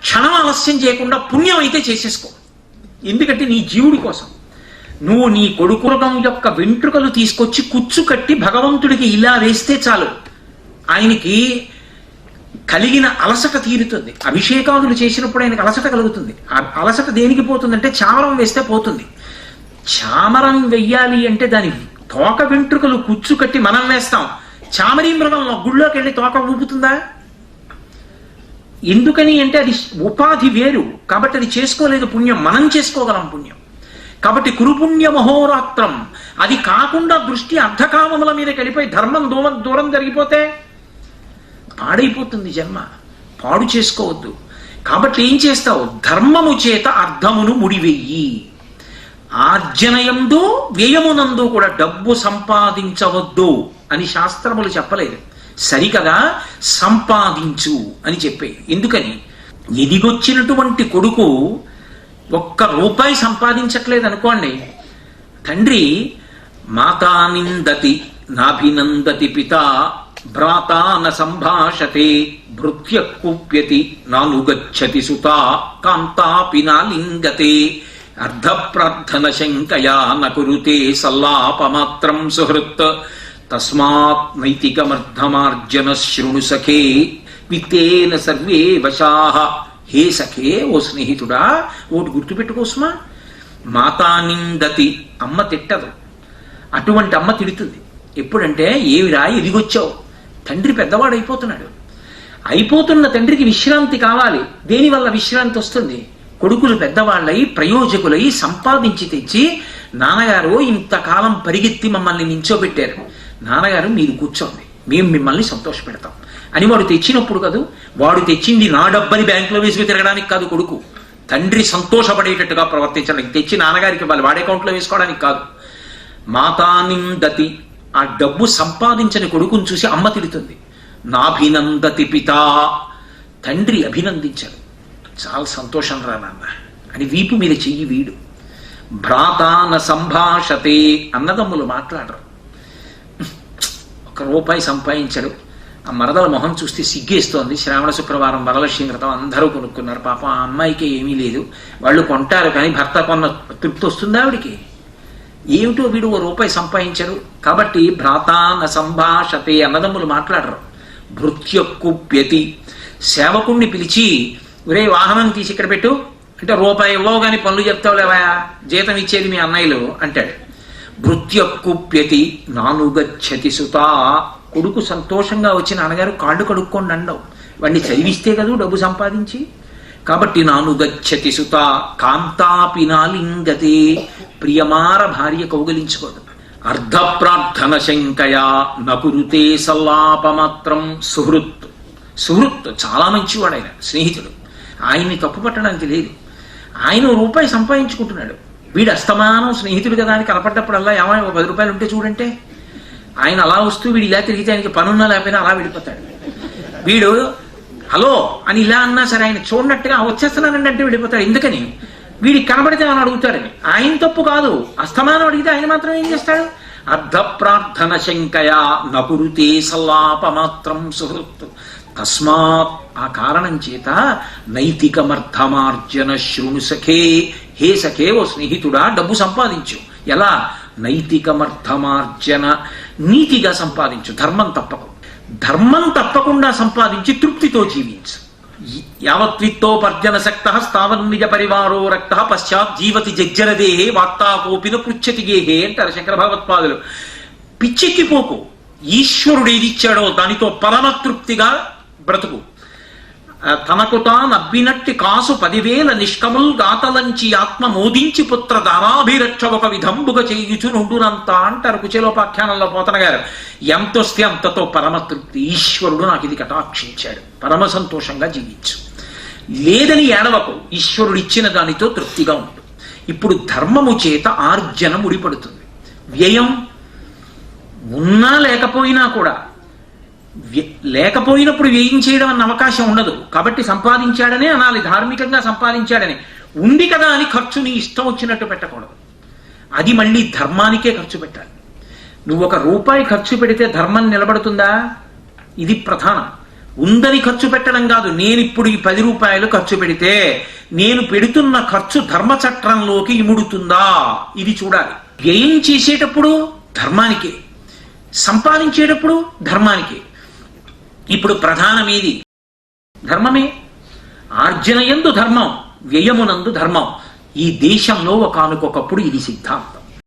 క్షణం ఆలస్యం చేయకుండా పుణ్యం అయితే చేసేసుకో. ఎందుకంటే నీ జీవుడి కోసం. నువ్వు నీ కొడుకురగం యొక్క వెంట్రుకలు తీసుకొచ్చి కుచ్చు కట్టి భగవంతుడికి ఇలా వేస్తే చాలు. ఆయనకి కలిగిన అలసట తీరుతుంది. అభిషేకాదులు చేసినప్పుడు ఆయనకు అలసట కలుగుతుంది. ఆ అలసట దేనికి పోతుందంటే చామరం వేస్తే పోతుంది. చామరం వెయ్యాలి అంటే దాని తోక వెంట్రుకలు కుచ్చు కట్టి మనం వేస్తాం. చామరీ మృగం గుళ్ళోకి వెళ్ళి తోక ఊపుతుందా? ఎందుకని అంటే అది ఉపాధి వేరు. కాబట్టి అది చేసుకోలేదు పుణ్యం. మనం చేసుకోగలం పుణ్యం. కాబట్టి కురుపుణ్య మహోరాత్రం. అది కాకుండా దృష్టి అర్ధకామముల మీద వెళ్ళిపోయి ధర్మం దూరం దూరం జరిగిపోతే పాడైపోతుంది జన్మ. పాడు చేసుకోవద్దు. కాబట్టి ఏం చేస్తావు? ధర్మము చేత అర్థమును ముడివెయ్యి ఆర్జనయందు వ్యయమునందు కూడా డబ్బు సంపాదించవద్దు అని శాస్త్రములు చెప్పలేదు. సరికదా సంపాదించు అని చెప్పే. ఎందుకని? ఎదిగొచ్చినటువంటి కొడుకు ఒక్క రూపాయి సంపాదించట్లేదు అనుకోండి. తండ్రి మాతా నిందతి నాభినందతి పిత భ్రాత న సంభాషతే భృత్య కుప్యతి నానుగచ్చతి సుత కాంతాపి నాలింగతే అర్ధప్రార్థన శంకయా నకురుతే సల్లాపమాత్రం సుహృత్ తస్మాత్ నైతికమర్థమార్జన శృణు సఖే విత్తేన సర్వే వశాహ హే సఖే ఓ స్నేహితుడా ఓటి గుర్తుపెట్టుకోసమా మాతా నిందతి అమ్మ తిట్టదు. అటువంటి అమ్మ తిడుతుంది. ఎప్పుడంటే ఏవిరా ఎదిగొచ్చావు. తండ్రి పెద్దవాడు అయిపోతున్నాడు అయిపోతున్న తండ్రికి విశ్రాంతి కావాలి. దేనివల్ల విశ్రాంతి వస్తుంది? కొడుకులు పెద్దవాళ్ళై ప్రయోజకులై సంపాదించి తెచ్చి నాన్నగారు ఇంతకాలం పరిగెత్తి మమ్మల్ని నించోబెట్టారు. నాన్నగారు మీరు కూర్చోండి. మేము మిమ్మల్ని సంతోష పెడతాం అని వాడు తెచ్చినప్పుడు కాదు వాడు తెచ్చింది నా డబ్బని బ్యాంకులో వేసుకు తిరగడానికి కాదు కొడుకు. తండ్రి సంతోషపడేటట్టుగా ప్రవర్తించడానికి తెచ్చి నాన్నగారికి వాళ్ళు వాడి అకౌంట్లో వేసుకోవడానికి కాదు. మాతానిందతి ఆ డబ్బు సంపాదించని కొడుకుని చూసి అమ్మ తిడుతుంది. నాభినందతి పితా. తండ్రి అభినందించాడు. చాలా సంతోషం రా నాన్న. అని వీపు మీద చెయ్యి వీడు. భ్రాతాన సంభాషతే అన్నదమ్ములు మాట్లాడరు. రూపాయి సంపాదించాడు. ఆ మరదల మొహం చూస్తే సిగ్గేస్తోంది. శ్రావణ శుక్రవారం వరలక్ష్మి వ్రతం అందరూ కొనుక్కున్నారు. పాపం ఆ అమ్మాయికి ఏమీ లేదు. వాళ్ళు కొంటారు కానీ భర్త కొన్న తృప్తి వస్తుందా ఆవిడికి. ఏమిటో వీడు ఓ రూపాయి సంపాదించాడు. కాబట్టి భ్రాతాన సంభాషతే అన్నదమ్ములు మాట్లాడరు. భృత్యక్కుప్యతి సేవకుణ్ణి పిలిచి ఒరే వాహనం తీసి ఇక్కడ పెట్టు. అంటే రూపాయి ఇవ్వవు కానీ పనులు చెప్తావు లేవా జీతం ఇచ్చేది మీ అన్నయ్యలు అంటాడు. భృత్యక్కుప్యతి నానుగచ్చతి సుతా. కొడుకు సంతోషంగా వచ్చి నాన్నగారు కాళ్ళు కడుక్కోండి అండవు వాడిని చదివిస్తే కదూ డబ్బు సంపాదించి. కాబట్టి నానుగచ్చతి సుత కాంతాపినాలింగతే ప్రియమార భార్య కౌగలించుకోదు అర్ధ ప్రార్థన శంకయా నకురుతే సల్లాపమాత్రం సుహృత్ సుహృత్ చాలా మంచివాడు ఆయన స్నేహితుడు. ఆయన్ని తప్పు పట్టడానికి లేదు. ఆయన రూపాయి సంపాదించుకుంటున్నాడు. వీడు అస్తమానం స్నేహితుడు కదా అని కనపడ్డప్పుడల్లా ఏమైనా ఒక పది రూపాయలు ఉంటే చూడంటే ఆయన అలా వస్తూ వీడు ఇలా తిరిగితే ఆయనకి పనున్నా లేకపోయినా అలా వెళ్ళిపోతాడు వీడు హలో అని ఇలా అన్నా సరే ఆయన చూడనట్టుగా వచ్చేస్తున్నానండి అంటే వెళ్ళిపోతాడు ఎందుకని? వీడికి కనబడితే అని అడుగుతాడని. ఆయన తప్పు కాదు. అస్తమానం అడిగితే ఆయన మాత్రం ఏం చేస్తాడు? అర్ధ ప్రార్థన శంకయా సల్లాప సల్లాపమాత్రం సుహృత్ తస్మాత్ ఆ కారణం చేత నైతికమర్థమార్జన శృణు సఖే హే సఖేవో ఓ స్నేహితుడా డబ్బు సంపాదించు. ఎలా? నైతికమర్థమార్జన. నీతిగా సంపాదించు. ధర్మం తప్పకు. ధర్మం తప్పకుండా సంపాదించి తృప్తితో జీవించు. యావత్విత్తోపర్జన శక్త స్థావన్నిజ పరివారో రక్త పశ్చాత్ జీవతి జజ్జరదేహే వార్తా కోపిన పృచ్చతి గేహే అంటారు శంకర భగవత్పాదులు. పిచ్చెక్కిపోకు. ఈశ్వరుడు ఏది ఇచ్చాడో దానితో పరమతృప్తిగా బ్రతుకు. తనకు తాను అబ్బినట్టి కాసు పదివేల నిష్కముల్ గాతలంచి ఆత్మ మోదించి పుత్ర దానాభిరక్ష ఒక విధంబుగ చేయుచు నుండునంత అంటారు కుచేలోపాఖ్యానంలో పోతన గారు ఎంతొస్తే అంతతో పరమతృప్తి ఈశ్వరుడు నాకు ఇది కటాక్షించాడు. పరమ సంతోషంగా జీవించు. లేదని ఏడవకు. ఈశ్వరుడు ఇచ్చిన దానితో తృప్తిగా ఉండు. ఇప్పుడు ధర్మము చేత ఆర్జన ముడిపడుతుంది వ్యయం ఉన్నా లేకపోయినా కూడా లేకపోయినప్పుడు వ్యయం చేయడం అన్న అవకాశం ఉండదు. కాబట్టి సంపాదించాడనే అనాలి. ధార్మికంగా సంపాదించాడని. ఉంది కదా అని ఖర్చు నీ ఇష్టం వచ్చినట్టు పెట్టకూడదు. అది మళ్ళీ ధర్మానికే ఖర్చు పెట్టాలి. నువ్వు ఒక రూపాయి ఖర్చు పెడితే ధర్మం నిలబడుతుందా? ఇది ప్రధానం. ఉందని ఖర్చు పెట్టడం కాదు. నేను ఇప్పుడు ఈ పది రూపాయలు ఖర్చు పెడితే నేను పెడుతున్న ఖర్చు ధర్మ చట్రంలోకి ఇముడుతుందా? ఇది చూడాలి. వ్యయం చేసేటప్పుడు ధర్మానికే. సంపాదించేటప్పుడు ధర్మానికే. ఇప్పుడు ప్రధానమేది? ధర్మమే. ఆర్జనయందు ధర్మం వ్యయమునందు ధర్మం. ఈ దేశంలో ఒకనకొకప్పుడు ఇది సిద్ధాంతం.